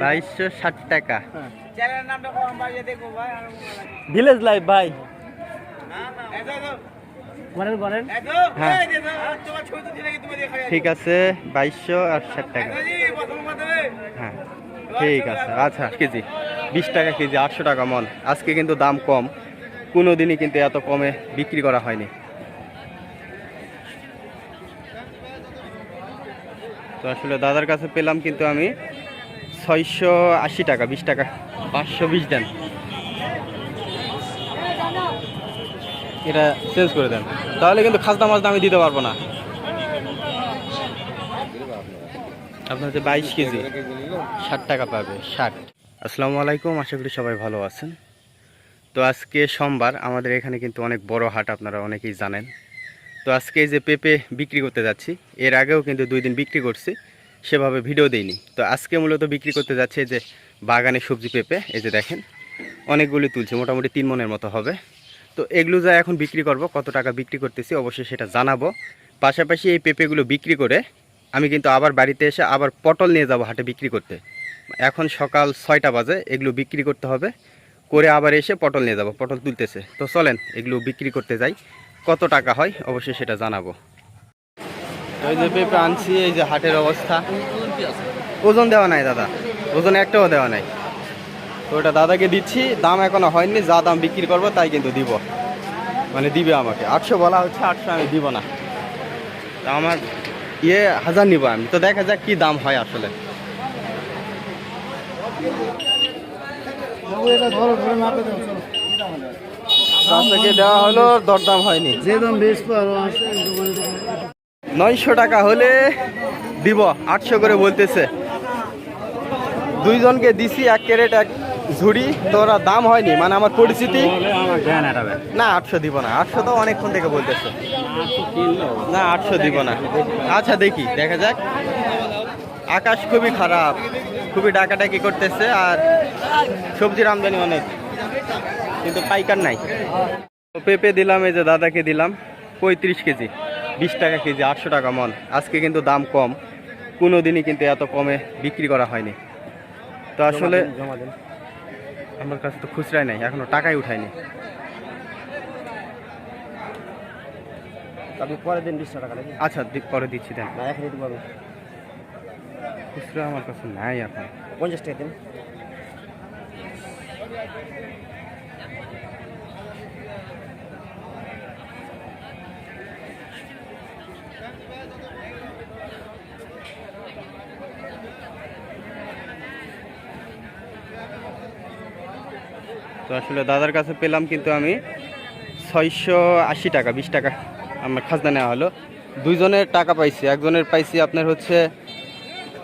বাইশশো ষাট টাকা। ভিলেজ লাইফ ভাই হ্যাঁ। দেখা। ঠিক আছে বাইশশো আর ষাট টাকা। হ্যাঁ ঠিক আছে। আচ্ছা কেজি। বিশ টাকা কেজি আটশো টাকা মন। আজকে কিন্তু দাম কম। কোনো দিনই কিন্তু এত কমে বিক্রি করা হয়নি। তো আসলে দাদার কাছে পেলাম কিন্তু আমি ছয়শো আশি টাকা, বিশ টাকা, পাঁচশো বিশ দেন। এটা চেঞ্জ করে দেন। তাহলে কিন্তু খাজনা মাছটা আমি দিতে পারব না। আপনার হচ্ছে বাইশ কেজি, ষাট টাকা পাবে, ষাট। আসসালামু আলাইকুম, আশা করি সবাই ভালো আছেন। তো আজকে সোমবার, আমাদের এখানে কিন্তু অনেক বড় হাট, আপনারা অনেকেই জানেন। তো আজকে যে পেঁপে বিক্রি করতে যাচ্ছি, এর আগেও কিন্তু দুই দিন বিক্রি করছি, সেভাবে ভিডিও দেইনি। তো আজকে মূলত বিক্রি করতে যাচ্ছে যে বাগানে সবজি পেঁপে, এই যে দেখেন, অনেকগুলি তুলছে, মোটামুটি তিন মনের মতো হবে। তো এগুলো যা এখন বিক্রি করব, কত টাকা বিক্রি করতেছি অবশ্যই সেটা জানাব। পাশাপাশি এই পেঁপেগুলো বিক্রি করে আমি কিন্তু আবার বাড়িতে এসে আবার পটল নিয়ে যাব হাটে বিক্রি করতে। এখন সকাল ছয়টা বাজে, এগুলো বিক্রি করতে হবে, করে আবার এসে পটল নিয়ে যাব, পটল তুলতেছে। তো চলেন, এগুলো বিক্রি করতে যাই। কত টাকা হয়? অবশ্যই সেটা জানাব। ওই যে পেঁপে আনছি এই যে হাটের অবস্থা। ওজন দেওয়া নাই দাদা। ওজন একটাও দেওয়া নাই। তো ওটা দাদাকে দিচ্ছি দাম এখনও হয়নি যা দাম বিক্রি করব তাই কিন্তু দিব। মানে দিবে আমাকে। আটশো বলা হচ্ছে আটশো আমি দিব না। তা আমার ইয়ে হাজার নিব আমি। তো দেখা যাক কি দাম হয় আসলে। আপনাকে দেওয়া হলো দরদাম হয়নি। যে দাম নয়শো টাকা হলে দিব আটশো করে বলতেছে। দুইজনকে দিছি এক ক্যারেট এক ঝুড়ি। তো ওরা দাম হয়নি মানে আমার হারাবে না আটশো দিব না আটশো তো অনেকক্ষণ থেকে বলতেছে। না আটশো দিব না। আচ্ছা দেখি দেখা যাক। আকাশ খুবই খারাপ খুবই ডাকাডাকি করতেছে আর সবজির আমদানি অনেক। কিন্তু পাইকার নাই। পেঁপে দিলাম এই যে দাদাকে দিলাম পঁয়ত্রিশ কেজি বিশ টাকা কেজি আটশো টাকা মন। আজকে কিন্তু দাম কম। কোনো দিনই কিন্তু এত কমে বিক্রি করা হয়নি। তো আসলে আমার কাছে তো খুচরাই নাই এখনও টাকাই উঠায়নি। আপনি পরে দিন বিশ টাকা আচ্ছা পরে দিচ্ছি দেন। খুচরা আমার কাছে নাই এখন। পঞ্চাশ টাকা দিন। তো আসলে দাদার কাছে পেলাম কিন্তু আমি ছয়শো আশি টাকা বিশ টাকা আমার খাজনা নেওয়া হলো। দুইজনের টাকা পাইছি একজনের পাইছি আপনার হচ্ছে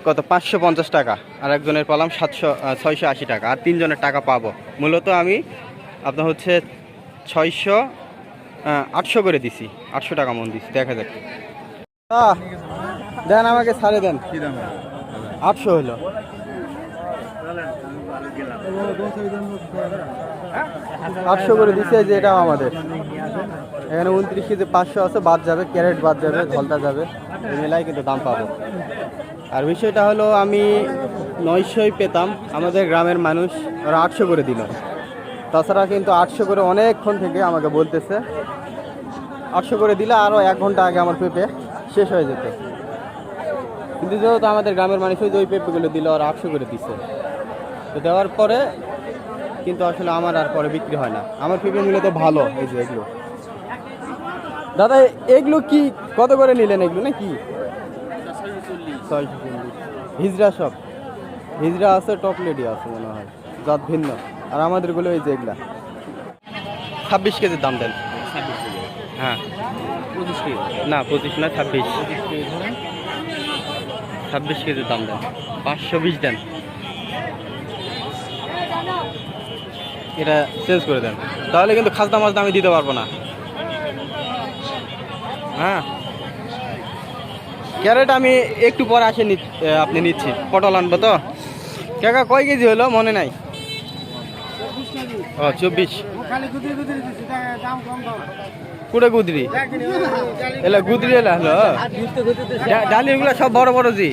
কত পাঁচশো পঞ্চাশ টাকা আর একজনের পেলাম সাতশো ছয়শো আশি টাকা আর তিনজনের টাকা পাবো। মূলত আমি আপনার হচ্ছে ছয়শো আটশো করে দিছি আটশো টাকা মন দিছি দেখা যাক দেন আমাকে ছাড়ে দেন। আটশো হলো। আটশো করে দিচ্ছে যে এটা আমাদের। এখানে উনত্রিশ কেজি পাঁচশো আছে, বাদ যাবে, ক্যারেট বাদ যাবে ঘলটা যাবে মেলায় কিন্তু দাম পাবো। আর বিষয়টা হলো, আমি নয়শোই পেতাম, আমাদের গ্রামের মানুষ ওরা আটশো করে দিল। তাছাড়া কিন্তু আটশো করে অনেকক্ষণ থেকে আমাকে বলতেছে, আটশো করে দিলে আরও এক ঘণ্টা আগে আমার পেঁপে শেষ হয়ে যেত। কিন্তু যেহেতু আমাদের গ্রামের মানুষ ওই পেঁপেগুলো দিল আর আটশো করে দিছে। তো দেওয়ার পরে কিন্তু আসলে আমার আর পরে বিক্রি হয় না। আমার পেঁপে মূলত ভালো এই যে এগুলো। দাদা এগুলো কি কত করে নিলেন এগুলো না কি ছয়শো চল্লিশ। হিজড়া সব। হিজরা আছে টপলেটই আছে মনে হয়। জাত ভিন্ন। আর আমাদেরগুলো এই যে এগুলা। ছাব্বিশ কেজির দাম দেন। হ্যাঁ। পঁচিশ কেজি। না পঁচিশ না ছাব্বিশ। ছাব্বিশ কেজির দাম দেন। পাঁচশো বিশ দেন। এটা চেঞ্জ করে দেন। তাহলে কিন্তু খাজনা মাছটা আমি দিতে পারব না। হ্যাঁ। ক্যারেট আমি একটু পরে আসে আপনি নিচ্ছি। পটল আনব তো। কাকা, কয় কেজি হলো? মনে নাই। ও, চব্বিশ। কুড়ে গুদরি। এলা গুদরি এলা হলো? ডালি এগুলো সব বড় বড় জি।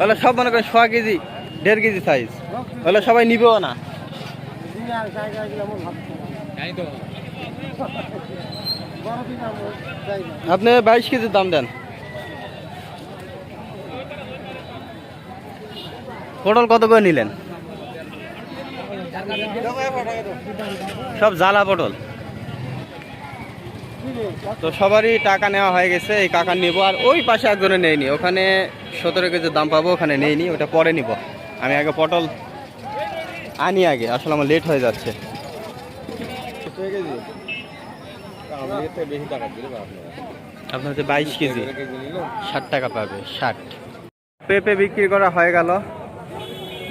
ওগুলো সব মনে করেন সোয়া কেজি, দেড় কেজি সাইজ ওগুলো সবাই নিবেও না। আপনি বাইশ কেজির দাম দেন। পটল কত করে নিলেন? সব জ্বালা পটল। তো সবারই টাকা নেওয়া হয়ে গেছে এই কাকা নিব। আর ওই পাশে একজনে নেয়নি। ওখানে সতেরো কেজির দাম পাবো ওখানে নেইনি ওটা পরে নিব। আমি আগে পটল আনি আগে, আসলে আমার লেট হয়ে যাচ্ছে। আপনার হচ্ছে বাইশ কেজি। ষাট টাকা পাবে, ষাট। পেঁপে বিক্রি করা হয়ে গেল।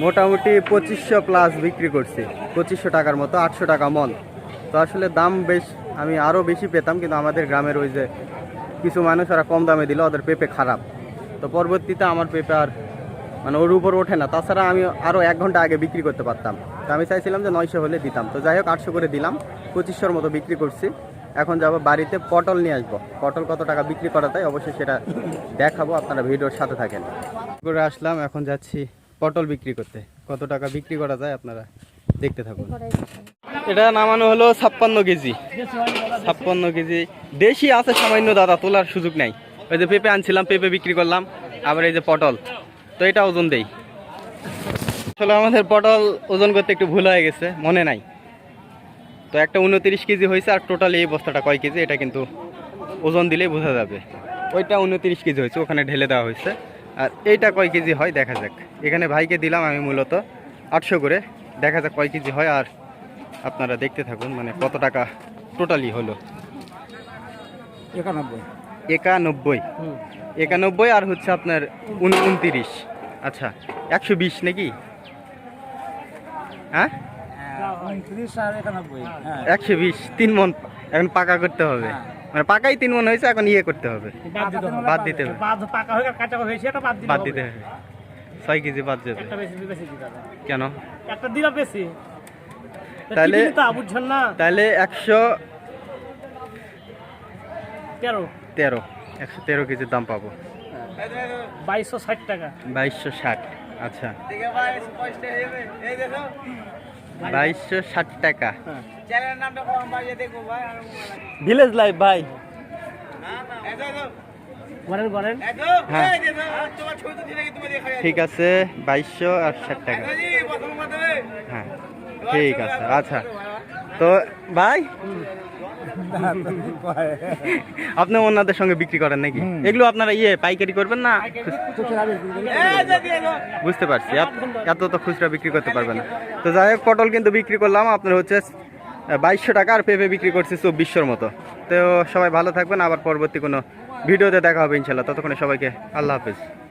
মোটামুটি পঁচিশশো প্লাস বিক্রি করছি। পঁচিশশো টাকার মতো, আটশো টাকা মন। তো আসলে দাম বেশ, আমি আরও বেশি পেতাম, কিন্তু আমাদের গ্রামের ওই যে কিছু মানুষ, ওরা কম দামে দিল, ওদের পেঁপে খারাপ। তো পরবর্তীতে আমার পেঁপে আর মানে ওর উপর ওঠে না। তাছাড়া আমি আরও এক ঘণ্টা আগে বিক্রি করতে পারতাম। তো আমি চাইছিলাম যে নয়শো হলে দিতাম। তো যাই হোক, আটশো করে দিলাম। পঁচিশশোর মতো বিক্রি করছি। এখন যাব বাড়িতে পটল নিয়ে আসব। পটল কত টাকা বিক্রি করা যায় অবশ্যই সেটা দেখাবো। আপনারা ভিডিওর সাথে থাকেন। করে আসলাম, এখন যাচ্ছি পটল বিক্রি করতে। কত টাকা বিক্রি করা যায় আপনারা দেখতে থাকুন। এটা নামানো হলো ছাপ্পান্ন কেজি। ছাপ্পান্ন কেজি। দেশি আছে সামান্য দাদা, তোলার সুযোগ নাই। ওই যে পেঁপে আনছিলাম, পেঁপে বিক্রি করলাম। আবার এই যে পটল। তো এটা ওজন দেই। আসলে আমাদের পটল ওজন করতে একটু ভুল হয়ে গেছে মনে নাই। তো একটা উনত্রিশ কেজি হয়েছে আর টোটালি এই বস্তাটা কয় কেজি এটা কিন্তু ওজন দিলেই বোঝা যাবে। ওইটা উনত্রিশ কেজি হয়েছে ওখানে ঢেলে দেওয়া হয়েছে। আর এইটা কয় কেজি হয় দেখা যাক। এখানে ভাইকে দিলাম আমি মূলত আটশো করে। দেখা যাক কয় কেজি হয় আর আপনারা দেখতে থাকুন মানে কত টাকা টোটালি হলো। একানব্বই। একানব্বই। একানব্বই আর হচ্ছে আপনার উন- উনত্রিশ। আচ্ছা একশো বিশ নাকি? হ্যাঁ? হ্যাঁ। একশো বিশ তিন মন এখন পাকা করতে হবে। মানে পাকাই তিন মন হয়েছে এখন ইয়ে করতে হবে। বাদ দিতে হবে। বাদ হয়ে। দিতে হবে। ছয় কেজি বাদ যাবে। কেন? একটা দিলা বেশি। তাহলে- বুঝছেন না? তাহলে একশো তেরো। তেরো। একশো তেরো কেজির দাম পাবো। বাইশশো ষাট টাকা। বাইশশো ষাট আচ্ছা। বাইশশো ষাট টাকা। হ্যাঁ। ভিলেজ লাইফ ভাই বলেন বলেন হ্যাঁ। ঠিক আছে বাইশশো আর ষাট টাকা হ্যাঁ ঠিক আছে আচ্ছা। তো ভাই? আপনি ওনাদের সঙ্গে বিক্রি করেন নাকি? এগুলো আপনারা ইয়ে পাইকারি করবেন না? বুঝতে পারছি। এত তো খুচরা বিক্রি করতে পারবেন না। তো যাই হোক পটল কিন্তু বিক্রি করলাম। আপনার হচ্ছে বাইশশো টাকা আর পেঁপে বিক্রি করছি চব্বিশশোর মতো। তো সবাই ভালো থাকবেন। আবার পরবর্তী কোনো ভিডিওতে দেখা হবে ইনশাল্লাহ। ততক্ষণে সবাইকে আল্লাহ হাফিজ।